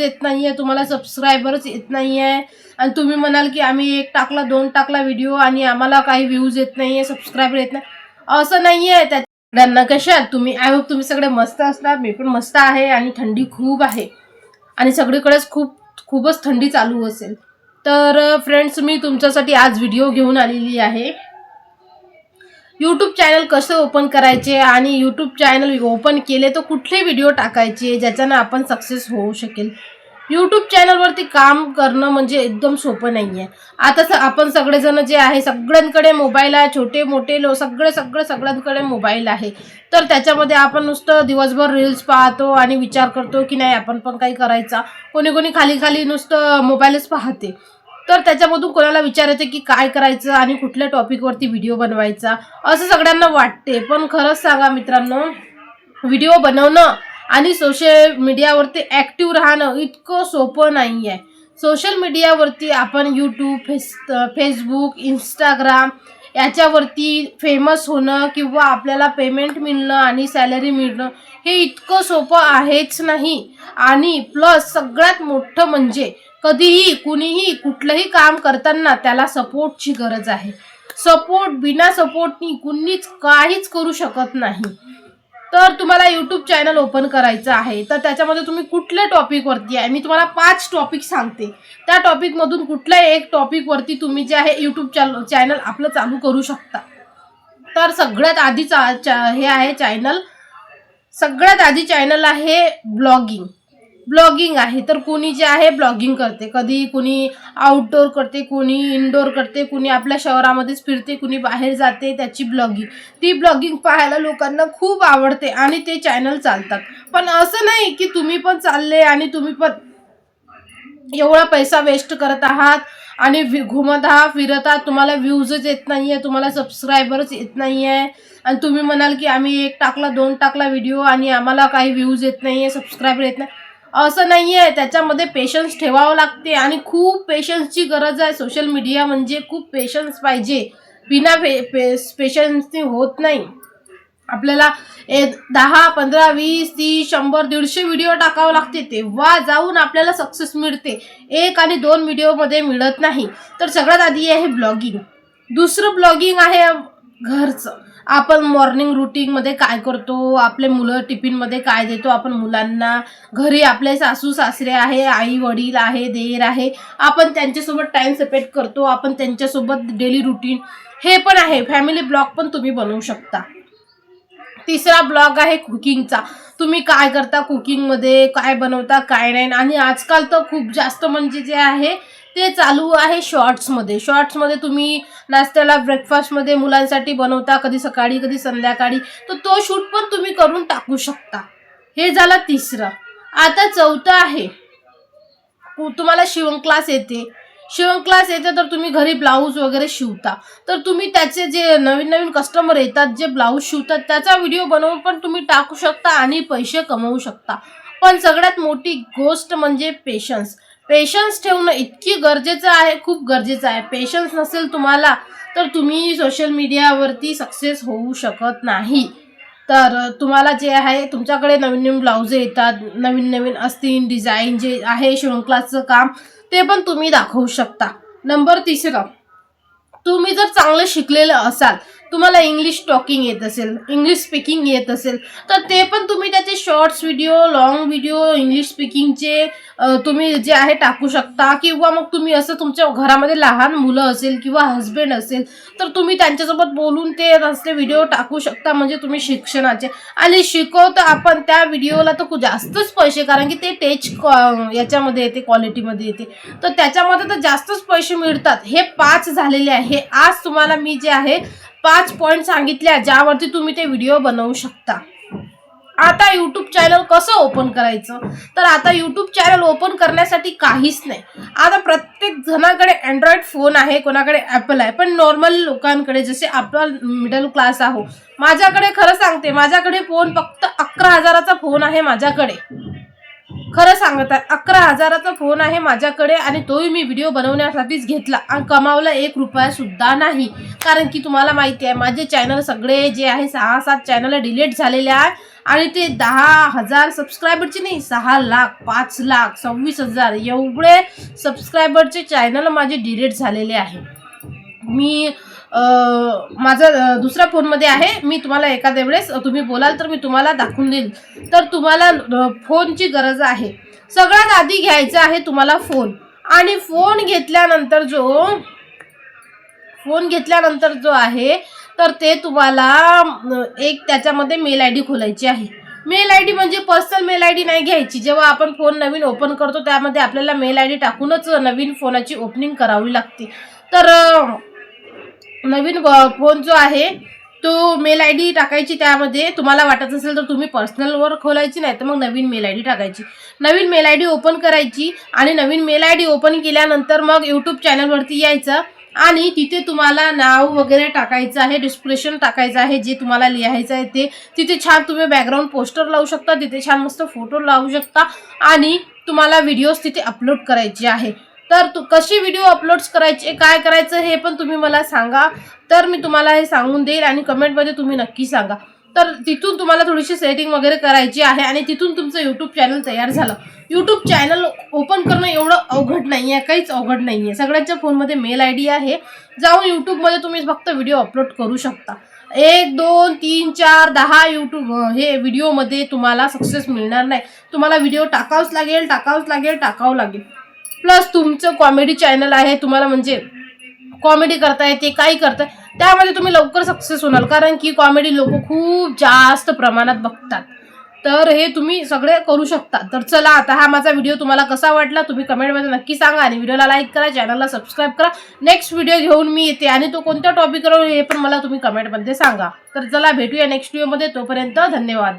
येत नाहीये तुम्हाला सबस्क्रायबरच येत नाहीये. आणि तुम्ही म्हणाल की आम्ही एक टाकला दोन टाकला व्हिडिओ आणि आम्हाला काही व्ह्यूज येत नाहीये सबस्क्रायबर येत नाही. असं नाहीये. त्या सगळ्यांना कशा तुम्ही? आय होप तुम्ही सगळे मस्त असणार. मी पण मस्त आहे आणि थंडी खूप आहे. आणि सगळीकडेच खूप खूपच थंडी चालू असेल. तर फ्रेंड्स मी तुमच्यासाठी आज व्हिडिओ घेऊन आलेली आहे. यूट्यूब चॅनल कसं ओपन करायचे आणि यूट्यूब चॅनल ओपन केले तर कुठले व्हिडिओ टाकायचे ज्याच्यानं आपण सक्सेस होऊ शकेल? यूट्यूब चॅनलवरती काम करणं म्हणजे एकदम सोपं नाही आहे आता स आपण सगळेजण जे आहे सगळ्यांकडे मोबाईल आहे छोटे मोठे लो सगळे सगळे सगळ्यांकडे मोबाईल आहे. तर त्याच्यामध्ये आपण नुसतं दिवसभर रील्स पाहतो आणि विचार करतो की नाही आपण पण काही करायचा. कोणी कोणी खाली खाली नुसतं मोबाईलच पाहते. तर त्याच्यामधून कोणाला विचारायचं की काय करायचं आणि कुठल्या टॉपिकवरती व्हिडिओ बनवायचा असं सगळ्यांना वाटते. पण खरंच सांगा मित्रांनो व्हिडिओ बनवणं आणि सोशल मीडियावरती ॲक्टिव्ह राहणं इतकं सोपं नाही आहे सोशल मीडियावरती आपण यूट्यूब फेस फेसबुक इंस्टाग्राम याच्यावरती फेमस होणं किंवा आपल्याला पेमेंट मिळणं आणि सॅलरी मिळणं हे इतकं सोपं आहेच नाही. आणि प्लस सगळ्यात मोठं म्हणजे कधीही कुणीही कुठलंही काम करताना त्याला सपोर्टची गरज आहे. सपोर्ट बिना सपोर्टनी कुणीच काहीच करू शकत नाही. तर तुम्हाला यूट्यूब चॅनल ओपन करायचं आहे. तर त्याच्यामध्ये तुम्ही कुठल्या टॉपिकवरती आहे? मी तुम्हाला पाच टॉपिक सांगते. त्या टॉपिकमधून कुठल्या एक टॉपिकवरती तुम्ही जे आहे यूट्यूब चॅनल चॅनल आपलं चालू करू शकता. तर सगळ्यात आधी चा चा- हे आहे चॅनल सगळ्यात आधी चॅनल आहे ब्लॉगिंग ब्लॉगिंग आहे. तर कोणी जे आहे ब्लॉगिंग करते. कधी कुणी आउटडोर करते कोणी इनडोर करते कुणी आपल्या शहरामध्येच फिरते कुणी बाहेर जाते त्याची ब्लॉगिंग. ती ब्लॉगिंग पाहायला लोकांना खूप आवडते आणि ते चॅनल चालतात. पण असं नाही की तुम्ही पण चालले आणि तुम्ही पण एवढा पैसा वेस्ट करत आहात आणि घुमत आहात फिरत आहात तुम्हाला व्ह्यूजच येत नाही आहे तुम्हाला सबस्क्रायबरच येत नाही आहे आणि तुम्ही म्हणाल की आम्ही एक टाकला दोन टाकला व्हिडिओ आणि आम्हाला काही व्ह्यूज येत नाही आहे सबस्क्रायबर येत नाही. असं नाही आहे त्याच्यामध्ये पेशन्स ठेवावं लागते आणि खूप पेशन्सची गरज आहे. सोशल मीडिया म्हणजे खूप पेशन्स पाहिजे. बिना पे पे पेशन्सनी होत नाही. आपल्याला ए दहा पंधरा वीस तीस शंभर दीडशे व्हिडिओ टाकावं लागते. तेव्हा जाऊन आपल्याला सक्सेस मिळते. एक आणि दोन व्हिडिओमध्ये मिळत नाही. तर सगळ्यात आधी आहे ब्लॉगिंग दुसरं ब्लॉगिंग आहे घरचं. आपण मॉर्निंग रुटीनमध्ये काय करतो? आपले मुलं टिफिनमध्ये काय देतो? आपण मुलांना घरी आपले सासू सासरे आहे आई वडील आहे देर आहे. आपण त्यांच्यासोबत टाईम स्पेंड करतो. आपण त्यांच्यासोबत डेली रुटीन हे पण आहे. फॅमिली ब्लॉग पण तुम्ही बनवू शकता. तिसरा ब्लॉग आहे कुकिंगचा तुम्ही काय करता? कुकिंगमध्ये काय बनवता? काय नाही? आणि आजकाल तर खूप जास्त म्हणजे जे आहे ते चालू आहे शॉर्ट्समध्ये. शॉर्ट्समध्ये तुम्ही नाश्त्याला ब्रेकफास्टमध्ये मुलांसाठी बनवता कधी सकाळी कधी संध्याकाळी. तर तो शूट पण तुम्ही करून टाकू शकता. हे झालं तिसरं. आता चौथं आहे. तुम्हाला शिवण क्लास येते. शिवण क्लास येते तर तुम्ही घरी ब्लाऊज वगैरे शिवता. तर तुम्ही त्याचे जे नवीन नवीन कस्टमर येतात जे ब्लाऊज शिवतात त्याचा व्हिडिओ बनवून पण तुम्ही टाकू शकता आणि पैसे कमवू शकता. पण सगळ्यात मोठी गोष्ट म्हणजे पेशन्स पेशन्स ठेवणं इतकी गरजेचं आहे खूप गरजेचं आहे. पेशन्स नसेल तुम्हाला तर तुम्ही सोशल मीडियावरती सक्सेस होऊ शकत नाही. तर तुम्हाला जे आहे तुमच्याकडे नवीन नवीन ब्लाऊज येतात नवीन नवीन असतील डिझाईन जे आहे शिवणक्लासचं काम ते पण तुम्ही दाखवू शकता. नंबर तिसरं तुम्ही जर चांगलं शिकलेलं असाल तुम्हाला इंग्लिश टॉकिंग येत असेल इंग्लिश स्पीकिंग येत असेल तर ते पण तुम्ही त्याचे shorts video long video English स्पीकिंगचे तुम्ही जे आहे टाकू शकता. किंवा मग तुम्ही असं तुमच्या घरामध्ये लहान मुलं असेल किंवा हस्बंड असेल तर तुम्ही त्यांच्यासोबत बोलून ते असले व्हिडिओ टाकू शकता म्हणजे तुम्ही शिक्षणाचे. आणि शिकवतो आपण त्या व्हिडिओला तर खूप जास्तच पैसे कारण की ते टेच याच्यामध्ये येते क्वालिटीमध्ये येते. तर त्याच्यामध्ये तर जास्तच पैसे मिळतात. हे पाच झालेले आहे. आज तुम्हाला मी जे आहे पाच पॉईंट सांगितल्या ज्यावरती तुम्ही ते व्हिडिओ बनवू शकता. आता यूट्यूब चॅनल कसं ओपन करायचं? तर आता यूट्यूब चॅनल ओपन करण्यासाठी काहीच नाही. आता प्रत्येक जणाकडे अँड्रॉइड फोन आहे कोणाकडे ॲपल आहे. पण नॉर्मल लोकांकडे जसे आपण मिडल क्लास आहो माझ्याकडे खरं सांगते माझ्याकडे फोन फक्त अकरा हजाराचा फोन आहे माझ्याकडे. खरं सांगत आहे अकरा हजाराचा फोन आहे माझ्याकडे आणि तोही मी व्हिडिओ बनवण्यासाठीच घेतला आणि कमावला एक रुपया सुद्धा नाही. कारण की तुम्हाला माहिती आहे माझे चॅनल सगळे जे आहे सहा सात चॅनल डिलीट झालेले आहे आणि ते दहा हजार सबस्क्रायबरचे नाही सहा लाख पाच लाख सव्वीस हजार एवढे सबस्क्रायबरचे चॅनल माझे डिलीट झालेले आहे. मी माझा दुसऱ्या फोनमध्ये आहे. मी तुम्हाला एखाद्या वेळेस तुम्ही बोलाल तर मी तुम्हाला दाखवून देईल. तर तुम्हाला फोनची गरज आहे. सगळ्यात आधी घ्यायचा आहे तुम्हाला फोन. आणि फोन घेतल्यानंतर जो फोन घेतल्यानंतर जो आहे तर ते तुम्हाला एक त्याच्यामध्ये मेल आय डी खोलायची आहे. मेल आय डी म्हणजे पर्सनल मेल आय डी नाही घ्यायची. जेव्हा आपण फोन नवीन ओपन करतो त्यामध्ये आपल्याला मेल आय डी टाकूनच नवीन फोनाची ओपनिंग करावी लागते. तर नवीन व- फोन जो आहे तो मेल आय डी टाकायची त्यामध्ये. तुम्हाला वाटत असेल तर तुम्ही पर्सनलवर खोलायची नाही तर मग नवीन मेल आय डी टाकायची. नवीन मेल आय डी ओपन करायची आणि नवीन मेल आय डी ओपन केल्यानंतर मग यूट्यूब चॅनलवरती यायचं आणि तिथे तुम्हाला नाव वगैरे टाकायचं आहे डिस्क्रिप्शन टाकायचं आहे जे तुम्हाला लिहायचं आहे ते. तिथे छान तुम्ही बॅकग्राऊंड पोस्टर लावू शकता तिथे छान मस्त फोटो लावू शकता आणि तुम्हाला व्हिडिओज तिथे अपलोड करायचे आहे. तर तू कशी व्हिडिओ अपलोड्स करायचे काय करायचं हे पण तुम्ही मला सांगा. तर मी तुम्हाला हे सांगून देईल आणि कमेंटमध्ये तुम्ही नक्की सांगा. तर तिथून तुम्हाला थोडीशी सेटिंग वगैरे करायची आहे आणि तिथून तुमचं यूट्यूब चॅनल तयार झालं. यूट्यूब चॅनल ओपन करणं एवढं अवघड नाही आहे काहीच अवघड नाही आहे सगळ्यांच्या फोनमध्ये मेल आय डी आहे. जाऊन यूट्यूबमध्ये तुम्ही फक्त व्हिडिओ अपलोड करू शकता. एक दोन तीन चार दहा यूट्यूब हे व्हिडिओमध्ये तुम्हाला सक्सेस मिळणार नाही. तुम्हाला व्हिडिओ टाकावंच लागेल टाकावंच लागेल टाकावं लागेल. प्लस तुमचं कॉमेडी चॅनल आहे तुम्हाला म्हणजे कॉमेडी करता येते काही करता त्यामध्ये तुम्ही लवकर सक्सेस होणार. कारण की कॉमेडी लोक खूप जास्त प्रमाणात बघतात. तर हे तुम्ही सगळे करू शकता. तर चला आता हा माझा व्हिडिओ तुम्हाला कसा वाटला तुम्ही कमेंटमध्ये नक्की सांगा आणि व्हिडिओला लाईक करा चॅनलला सबस्क्राईब करा. नेक्स्ट व्हिडिओ घेऊन मी येते आणि तो कोणत्या टॉपिकवर हे पण मला तुम्ही कमेंटमध्ये सांगा. तर चला भेटूया नेक्स्ट व्हिडिओमध्ये तोपर्यंत धन्यवाद.